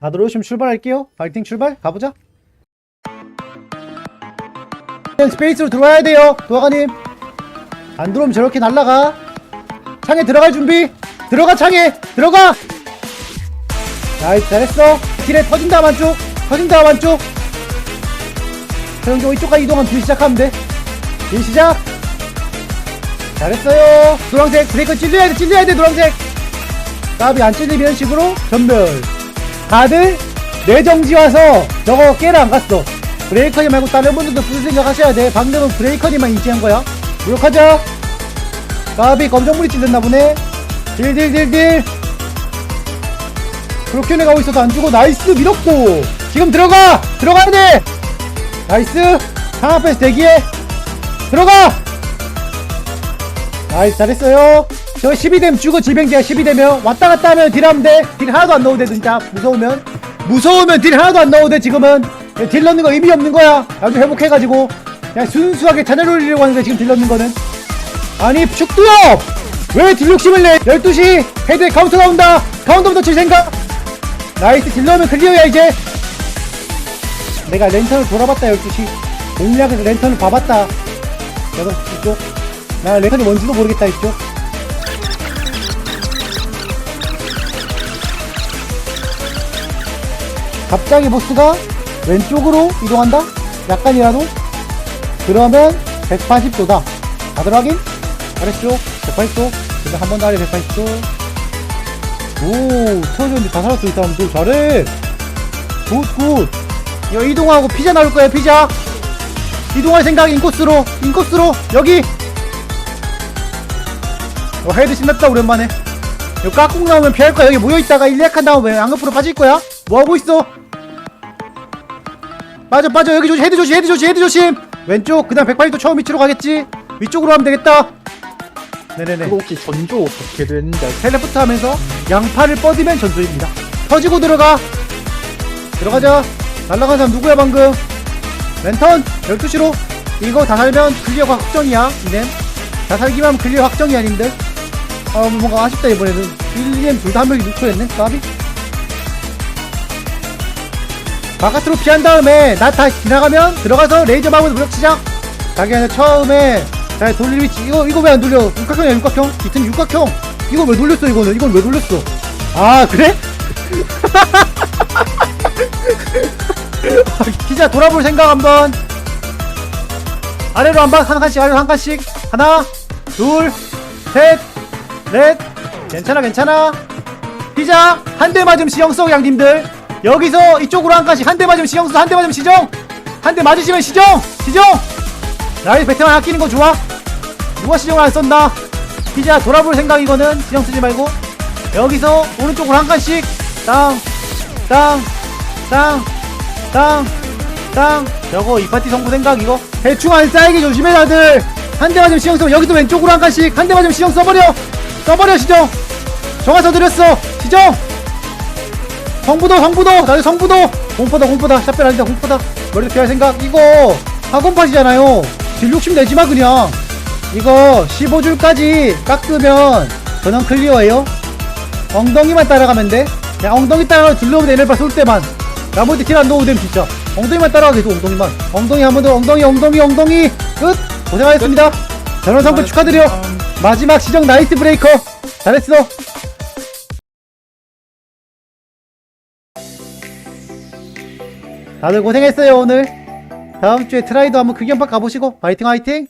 다들 오시면 출발할게요. 파이팅 출발 가보자. 스페이스로 들어와야 돼요. 도화가님. 안 들어오면 저렇게 날라가. 창에 들어갈 준비. 들어가 창에 들어가. 나이스 잘했어. 길에 터진다 한쪽. 터진다 한쪽. 조용히 이쪽까지 이동하면 길 시작하면 돼. 길 시작. 잘했어요. 노란색 브레이크 찔려야 돼 찔려야 돼 노란색. 까비 안 찔리면 이런 식으로 전멸. 다들 뇌정지 와서 저거 깨러 안 갔어. 브레이커니 말고 다른 분들도 무슨 생각 하셔야 돼. 방금은 브레이커니만 인지한 거야. 노력하자. 까비 검정물이 찔렸나 보네. 딜딜딜딜. 그렇게 가고 있어서 안 주고 나이스 밀었고. 지금 들어가. 들어가야 돼. 나이스. 상 앞에서 대기해. 들어가. 나이스 잘했어요. 저 12되면 죽어 질병제야 12되면 왔다 갔다 하면 딜 하면 돼. 딜 하나도 안돼 진짜 무서우면. 무서우면 딜 하나도 안돼 지금은. 딜 넣는 거 의미 없는 거야. 나도 회복해가지고 그냥 순수하게 잔을 올리려고 하는 거야 지금 딜 넣는 거는. 아니 축두엽! 왜딜 욕심을 내? 12시 헤드에 카운터 나온다. 카운터부터 칠 생각. 나이스 딜 넣으면 클리어야 이제. 내가 랜턴을 돌아봤다 12시. 공략에서 랜턴을 봐봤다. 여섯 이쪽. 나 랜턴이 뭔지도 모르겠다 이쪽. 갑자기 보스가 왼쪽으로 이동한다? 약간이라도? 그러면 180도다. 다들 확인? 아래쪽 180도. 근데 한번 더 아래 180도. 오, 터졌는데 다 살았어, 이 사람들. 잘해. 굿, 굿. 이거 이동하고 피자 나올 거야, 피자. 이동할 생각, 인코스로. 인코스로. 여기. 어, 헤드 신났다, 오랜만에. 이거 깍꿍 나오면 피할 거야. 여기 모여있다가 일렉한 다음에 양옆으로 빠질 거야. 뭐 하고 있어? 빠져 빠져. 여기 조심. 헤드 조심 헤드 조심 헤드 조심. 왼쪽 그다음 180도 처음 위치로 가겠지? 위쪽으로 하면 되겠다. 네네네. 그거 혹시 전조 어떻게 되는데? 텔레포트 하면서 양팔을 뻗으면 전조입니다. 터지고 들어가. 들어가자. 날라간 사람 누구야 방금? 랜턴! 12시로. 이거 다 살면 클리어가 확정이야 이젠. 다 살기만 하면 클리어 확정이 아닌데. 아 뭔가 아쉽다 이번에는. 1, 2M 둘다 한 명이 누초했네 까비 바깥으로 피한 다음에 나 다 지나가면 들어가서 레이저 마우스 무력 시작 자기 안에 처음에 자 돌릴 위치 이거 이거 왜 안 돌려? 육각형이야 육각형? 뒤튼 육각형. 이걸 왜 돌렸어 이거는? 이걸 왜 돌렸어? 아 그래? 기자 돌아볼 생각 한번. 아래로 한번 한 칸씩 아래로 한 칸씩. 하나 둘셋넷. 괜찮아 괜찮아. 피자 한 대 맞으면 시영 써 양님들 여기서 이쪽으로 한 칸씩. 한 대 맞으면 시영 써한 대 맞으면 시정. 한 대 맞으시면 시정. 시정. 나이 베테랑 아끼는 거 좋아? 누가 시정을 안 썼나? 피자 돌아볼 생각 이거든 시정 쓰지 말고. 여기서 오른쪽으로 한 칸씩. 땅 땅 땅 땅 땅. 저거 이 파티 성부 생각 이거? 대충 안 쌓이게 조심해 다들. 한 대 맞으면 시정 써 여기도 왼쪽으로 한 칸씩. 한 대 맞으면 시정 써버려. 써버려 시정. 정화서 드렸어. 시정 성부도 성부도! 나도 성부도! 공포다 공포다. 샷벨 아니다 공포다. 머리도 피할 생각. 이거 학원팟이잖아요. 딜 욕심 내지마 그냥. 이거 15줄까지 깎으면 전원 클리어예요? 엉덩이만 따라가면 돼? 그냥 엉덩이 따라가 둘러오면 돼 에너바 쏠 때만. 나머지 딜 안 넣어도 됨 진짜. 엉덩이만 따라가 계속 엉덩이만. 엉덩이 한 번 더 엉덩이 엉덩이 엉덩이. 끝! 고생하셨습니다. 전원 성부 축하드려 마지막 시정 나이스 브레이커. 잘했어 다들 고생했어요 오늘. 다음주에 트라이도 한번 한번 가보시고 파이팅 화이팅